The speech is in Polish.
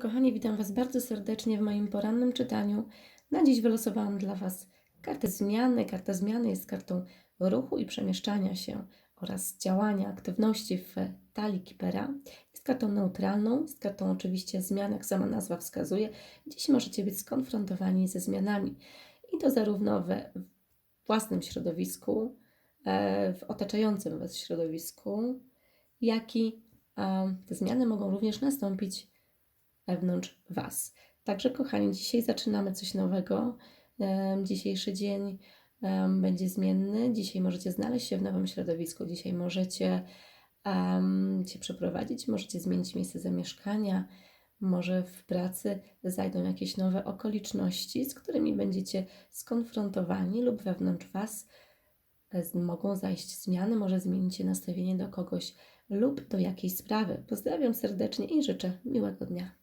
Kochani, witam Was bardzo serdecznie w moim porannym czytaniu. Na dziś wylosowałam dla Was kartę zmiany. Karta zmiany jest kartą ruchu i przemieszczania się oraz działania, aktywności w talii Kipera. Jest kartą neutralną, jest kartą oczywiście zmian, jak sama nazwa wskazuje. Dziś możecie być skonfrontowani ze zmianami i to zarówno we własnym środowisku, e, w otaczającym Was środowisku, jak i te zmiany mogą również nastąpić wewnątrz Was. Także, kochani, dzisiaj zaczynamy coś nowego. Dzisiejszy dzień będzie zmienny. Dzisiaj możecie znaleźć się w nowym środowisku. Dzisiaj możecie em, się przeprowadzić, możecie zmienić miejsce zamieszkania. Może w pracy zajdą jakieś nowe okoliczności, z którymi będziecie skonfrontowani, lub wewnątrz Was e, mogą zajść zmiany. Może zmienicie nastawienie do kogoś lub do jakiejś sprawy. Pozdrawiam serdecznie i życzę miłego dnia.